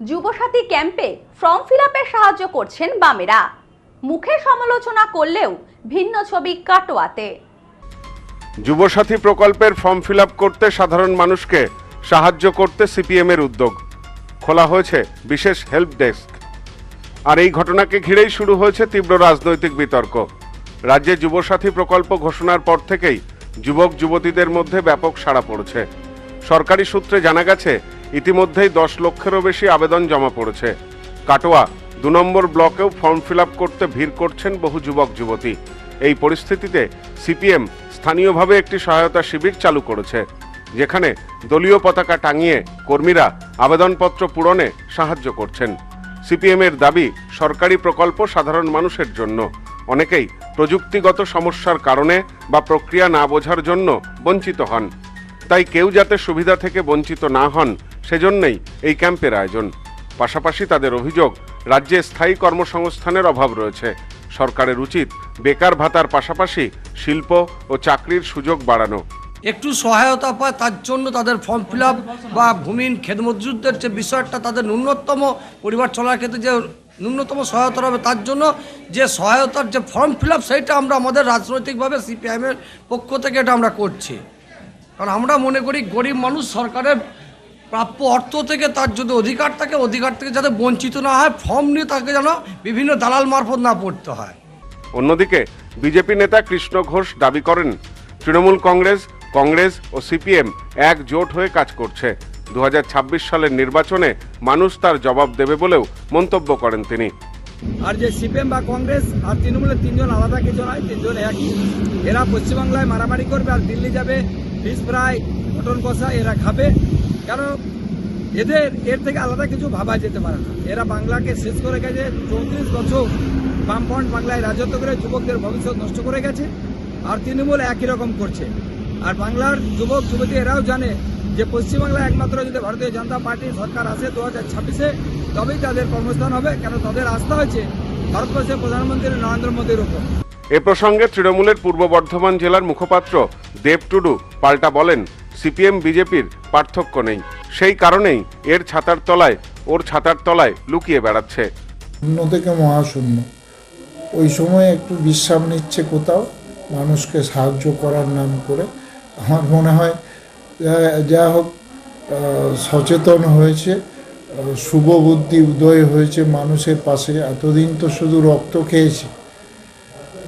যুবসাথী ক্যাম্পে form fill সাহায্য করছেন বামেরা। মুখে সমালোচনা করলেও ভিন্ন ছবি কাটোয়াতে। যুবসাথী প্রকল্পের ফর্ম ফিল করতে সাধারণ মানুষকে সাহায্য করতে সিপিএম এর উদ্যোগ। খোলা হয়েছে বিশেষ হেল্প ডেস্ক। আর এই ঘটনাকে ঘিরেই শুরু হয়েছে তীব্র রাজনৈতিক বিতর্ক। রাজ্যে যুবসাথী প্রকল্প ঘোষণার পর থেকেই যুবক যুবতীদের মধ্যে ব্যাপক সাড়া পড়েছে। সরকারি সূত্রে জানা গেছে ইতিমধ্যেই দশ লক্ষেরও বেশি আবেদন জমা পড়েছে। কাটোয়া, দু নম্বর ব্লকেও ফর্ম ফিল করতে ভিড় করছেন বহু যুবক, যুবতী। এই পরিস্থিতিতে সিপিএম স্থানীয়ভাবে একটি সহায়তা শিবির চালু করেছে, যেখানে দলীয় পতাকা টাঙিয়ে কর্মীরা আবেদনপত্র পূরণে সাহায্য করছেন। সিপিএম এর দাবি, সরকারি প্রকল্প সাধারণ মানুষের জন্য। অনেকেই প্রযুক্তিগত সমস্যার কারণে বা প্রক্রিয়া না বোঝার জন্য বঞ্চিত হন। তাই কেউ যাতে সুবিধা থেকে বঞ্চিত না হন সেজন্যই এই ক্যাম্পের আয়োজন। পাশাপাশি তাদের অভিযোগ, রাজ্যে স্থায়ী কর্মসংস্থানের অভাব রয়েছে। সরকারের উচিত বেকার ভাতার পাশাপাশি শিল্প ও চাকরির সুযোগ বাড়ানো। একটু সহায়তা পায়, তার জন্য তাদের ফর্ম ফিল বা ভূমিহীন খেদমজুরদের যে বিষয়টা, তাদের ন্যূনতম পরিবার চলার ক্ষেত্রে যে ন্যূনতম সহায়তা হবে তার জন্য যে সহায়তার যে ফর্ম ফিল সেইটা আমরা আমাদের রাজনৈতিকভাবে সিপিআইএমের পক্ষ থেকে এটা আমরা করছি। কারণ আমরা মনে করি গরিব মানুষ সরকারের প্রাপ্য অর্থ থেকে তার যদি অধিকার থাকে অধিকার থেকে যাতে বঞ্চিত না হয় ফর্ম নিয়ে তাকে যেন বিভিন্ন দালাল মারফত না পড়তে হয়। অন্যদিকে বিজেপি নেতা কৃষ্ণ ঘোষ দাবি করেন তৃণমূল কংগ্রেস কংগ্রেস ও সিপিএম একজোট হয়ে কাজ করছে। দু হাজার ছাব্বিশ সালের নির্বাচনে মানুষ তার জবাব দেবে বলেও মন্তব্য করেন তিনি। আর যে সিপিএম বা কংগ্রেস আর তৃণমূলের তিনজন আলাদা কিছু নয় তিনজন একই। এরা পশ্চিমবাংলায় মারামারি করবে আর দিল্লি যাবে ফিস ফ্রাই মটন কষা এরা খাবে। কেন? এদের, এর থেকে আলাদা কিছু ভাবা যেতে পারে না। এরা বাংলাকে শেষ করে গেছে, চৌত্রিশ বছর বামফ্রন্ট বাংলায় রাজত্ব করে যুবকদের ভবিষ্যৎ নষ্ট করে গেছে, আর তৃণমূল একই রকম করছে। আর বাংলার যুবক, যুবতী, এরাও জানে যে পশ্চিমবাংলায় একমাত্র যদি ভারতীয় জনতা পার্টি সরকার আসে দু হাজার ছাব্বিশে, তবেই তাদের কর্মস্থান হবে। কেন তাদের আস্থা হয়েছে ভারতবর্ষের প্রধানমন্ত্রী নরেন্দ্র মোদীর উপর। এ প্রসঙ্গে তৃণমূলের পূর্ব বর্ধমান জেলার মুখপাত্র দেব টুডু পাল্টা বলেন সিপিএম, বিজেপির পার্থক্য নেই। সেই কারণেই এর ছাতার তলায়, ওর ছাতার তলায় লুকিয়ে বেড়াচ্ছে। শূন্য থেকে মহাশূন্য, ওই সময় একটু বিশ্রাম নিচ্ছে কোথাও, মানুষকে সাহায্য করার নাম করে। আমার মনে হয়, যা- হোক সচেতন হয়েছে শুভ বুদ্ধি উদয় হয়েছে মানুষের পাশে। এতদিন তো শুধু রক্ত খেয়েছে।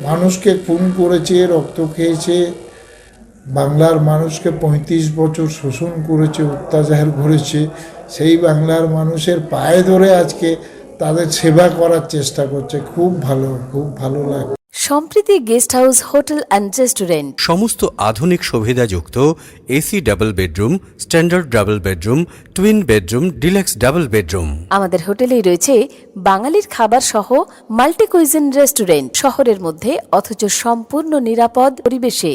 মানুষকে খুন করেছে, রক্ত খেয়েছে বাংলার মানুষকে পঁয়ত্রিশ বছর শোষণ করেছে অত্যাচার করেছে সেই বাংলার মানুষের পায়ে ধরে আজকে তাদের সেবা করার চেষ্টা করছে। খুব ভালো খুব ভালো লাগে। Sampriti guest house hotel and restaurant. সমস্ত আধুনিক সুবিধাযুক্ত AC double bedroom standard double bedroom twin bedroom deluxe double bedroom. আমাদের হোটেলেই রয়েছে বাঙালির খাবার সহ মাল্টি কুইজিন রেস্টুরেন্ট। শহরের মধ্যে অথচ সম্পূর্ণ নিরাপদ পরিবেশে।